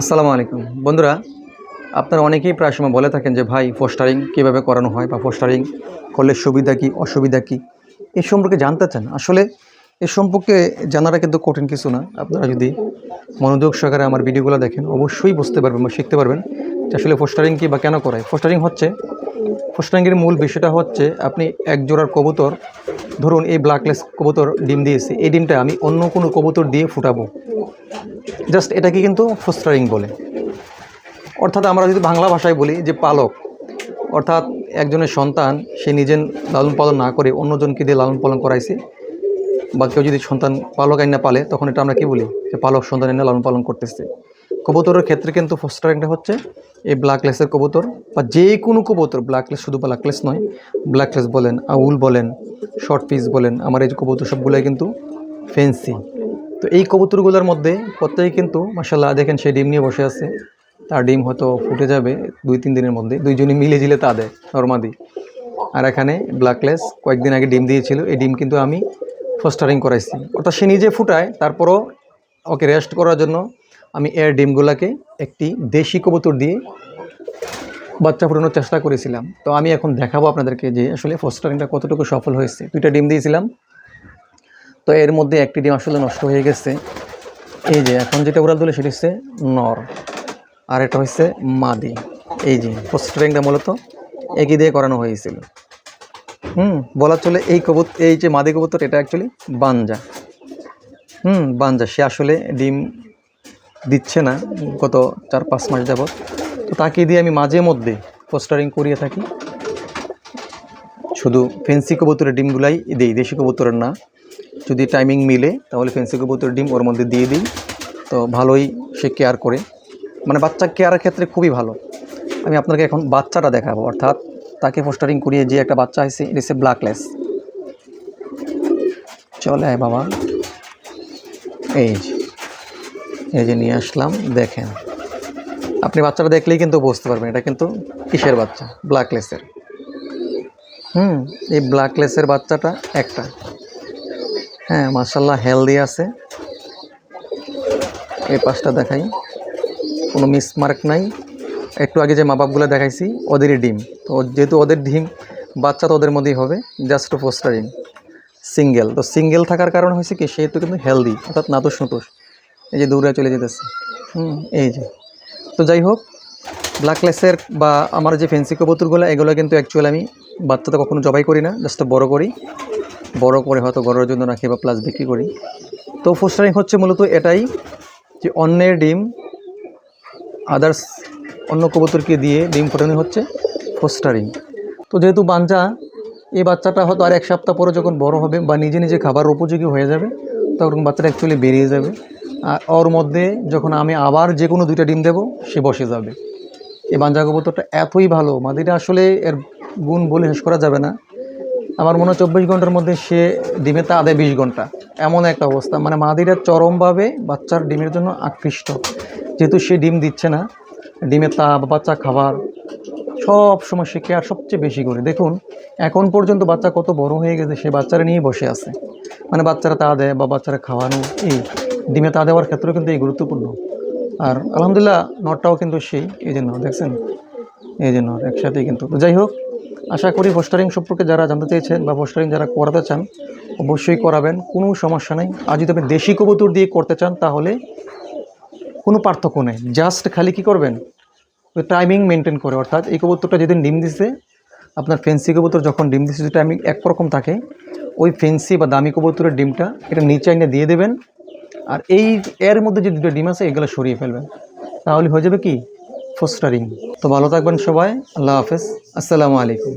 আসসালামু আলাইকুম। বন্ধুরা, আপনারা অনেকেই প্রায় সময় বলে থাকেন যে, ভাই ফোস্টারিং কীভাবে করানো হয় বা ফোস্টারিং করলে সুবিধা কী, অসুবিধা কী? এ সম্পর্কে জানতে চান। আসলে এ সম্পর্কে জানাটা কিন্তু কঠিন কিছু না। আপনারা যদি মনোযোগ সহকারে আমার ভিডিওগুলো দেখেন, অবশ্যই বুঝতে পারবেন বা শিখতে পারবেন যে আসলে ফোস্টারিং কী বা কেন করায় ফোস্টারিং হচ্ছে ফোস্টারিংয়ের মূল বিষয়টা হচ্ছে, আপনি এক জোড়ার কবুতর, ধরুন এই ব্ল্যাকলেস কবুতর ডিম দিয়েছে, এই ডিমটা আমি অন্য কোনো কবুতর দিয়ে ফুটাবো। জাস্ট এটাকে কিন্তু ফোস্টারিং বলে। অর্থাৎ আমরা যদি বাংলা ভাষায় বলি যে পালক, অর্থাৎ একজনের সন্তান, সে নিজের লালন পালন না করে অন্যজনকে দিয়ে লালন পালন করাইছে, বা কেউ যদি সন্তান পালক আইনা পালে, তখন এটা আমরা কি বলি? যে পালক সন্তান আইনা লালন পালন করতেছে। কবুতরের ক্ষেত্রে কিন্তু ফোস্টারিংটা হচ্ছে এই ব্ল্যাকলেসের কবুতর, বা যে কোনো কবুতর ব্ল্যাকলেস শুধু ব্ল্যাকলেস নয় ব্ল্যাকলেস বলেন, আউল বলেন শর্ট পিস বলেন, আমার এই কবুতর সবগুলোই কিন্তু ফেন্সি তো এই কবুতরগুলোর মধ্যে প্রত্যেকে কিন্তু মাসাল্লাহ দেখেন সে ডিম নিয়ে বসে আছে। তার ডিম হয়তো ফুটে যাবে দুই, তিন দিনের মধ্যে। দুইজনে মিলে জিলে তা দেয় নর্মাদি। আর এখানে ব্ল্যাকলেস কয়েকদিন আগে ডিম দিয়েছিল। এই ডিম কিন্তু আমি ফোস্টারিং করাইছি। অর্থাৎ সে নিজে ফুটায়, তারপরও ওকে রেস্ট করার জন্য আমি এর ডিমগুলোকে একটি দেশি কবুতর দিয়ে বাচ্চা ফোটানোর চেষ্টা করেছিলাম। তো আমি এখন দেখাবো আপনাদেরকে যে আসলে ফোস্টারিংটা কতটুকু সফল হয়েছে। দুইটা ডিম দিয়েছিলাম। তো এর মধ্যে একটি ডিম আসলে নষ্ট হয়ে গেছে। এই যে এখন যেটা উড়াল দিলে সেটা হচ্ছে নর। আর এটা হচ্ছে মাদি। এই যে পোস্টারিংটা মূলত একই দিয়ে করানো হয়েছিল। হুম, বলা চলে এই কবুত, এই যে মাদি কবুতর এটা অ্যাকচুয়ালি বাঞ্জা। হুম, বাঞ্জা। সে আসলে ডিম দিচ্ছে না গত চার পাঁচ মাস যাবত তো তাকে দিয়ে আমি মাঝে মধ্যে পোস্টারিং করিয়ে থাকি। শুধু ফেন্সি কবুতরের ডিমগুলাই দিই, দেশি কবুতরের না। যদি টাইমিং মিলে, তাহলে ফেন্সি কবুতরের ডিম ওর মধ্যে দিয়ে দিই। তো ভালোই সে কেয়ার করে। মানে বাচ্চা কেয়ারের ক্ষেত্রে খুবই ভালো। আমি আপনাকে এখন বাচ্চাটা দেখাবো, অর্থাৎ তাকে পোস্টারিং করিয়ে যে একটা বাচ্চা হয়েছে এটা হচ্ছে ব্ল্যাকলেস চলে আয় বাবা। এই যে এই যে নিয়ে আসলাম, দেখেন। আপনি বাচ্চাটা দেখলেই কিন্তু বুঝতে পারবেন, এটা কিন্তু কিসের বাচ্চা? ব্ল্যাকলেসের হুম, এই ব্ল্যাকলেসের বাচ্চাটা একটা। হ্যাঁ মার্শাল্লাহ হেলদি আছে। এই পাশটা দেখাই। কোনো মিসমার্ক নাই। একটু আগে যে মা বাপগুলো দেখাইছি, ওদেরই ডিম। তো যেহেতু ওদের ডিম, বাচ্চা তো ওদের মধ্যেই হবে জাস্ট পোস্টারিং সিঙ্গেল তো সিঙ্গেল থাকার কারণ হয়েছে কি, সেহেতু কিন্তু হেলদি অর্থাৎ নাতুস নুতুস এই যে দৌড়ে চলে যেতেছে। হুম, এই যে। তো যাই হোক ব্ল্যাকলেসের বা আমার যে ফেন্সি কবুতরগুলো, এগুলো কিন্তু অ্যাকচুয়ালি আমি বাচ্চাটা কখনো জবাই করি না জাস্ট বড় করি। বড় করে হয়তো গড়ের জন্য রাখি বা প্লাস বিক্রি করি। তো ফোস্টারিং হচ্ছে মূলত এটাই যে অন্যের ডিম আদার্স অন্য কবুতরকে দিয়ে ডিম ফোটানো হচ্ছে ফোস্টারিং তো যেহেতু বাঞ্জা এই বাচ্চাটা হয়তো আর এক সপ্তাহ পরে যখন বড় হবে বা নিজে নিজে খাবার উপযোগী হয়ে যাবে, তখন বাচ্চাটা অ্যাকচুয়ালি বেরিয়ে যাবে। আর ওর মধ্যে যখন আমি আবার যে কোনো দুইটা ডিম দেবো, সে বসে যাবে। এই বাঞ্জা কবুতরটা এতই ভালো, মাদিটা আসলে এর গুণ বলে শেষ করা যাবে না। আমার মনে হয় চব্বিশ ঘণ্টার মধ্যে সে ডিমে তা আদায় বিশ ঘণ্টা। এমন একটা অবস্থা। মানে মাদিরা চরমভাবে বাচ্চার ডিমের জন্য আকৃষ্ট। যেহেতু সে ডিম দিচ্ছে না, ডিমের তা বাচ্চা খাবার, সব সময় সে কেয়ার সবচেয়ে বেশি করে। দেখুন, এখন পর্যন্ত বাচ্চা কত বড় হয়ে গেছে, সে বাচ্চারা নিয়ে বসে আছে। মানে বাচ্চারা তা দেয় বা বাচ্চারা খাওয়ানো, এই ডিমে তা দেওয়ার ক্ষেত্রেও কিন্তু এই গুরুত্বপূর্ণ। আর আলহামদুলিল্লাহ, নটটাও কিন্তু সেই। এই জন্য দেখছেন? এই জন্য একসাথেই কিন্তু। যাই হোক আশা করি পোস্টারিং সম্পর্কে যারা জানতে চেয়েছেন বা পোস্টারিং যারা করাতে চান, অবশ্যই করাবেন। কোনো সমস্যা নেই। আর যদি আপনি দেশি কবুতর দিয়ে করতে চান, তাহলে কোনো পার্থক্য নেই। জাস্ট খালি কি করবেন? টাইমিং মেনটেন করে। অর্থাৎ এই কবুতরটা যেদিন ডিম দিছে, আপনার ফেন্সি কবুতর যখন ডিম দিচ্ছে যদি টাইমিং একরকম থাকে, ওই ফেন্সি বা দামি কবুতরের ডিমটা এটা নিচে এনে দিয়ে দেবেন। আর এই এর মধ্যে যে দুটো ডিম আছে, এগুলো সরিয়ে ফেলবেন। তাহলে হয়ে যাবে কি? ফোস্টারিং তো ভালো থাকবেন সবাই আল্লাহ হাফেজ। আসসালামু আলাইকুম।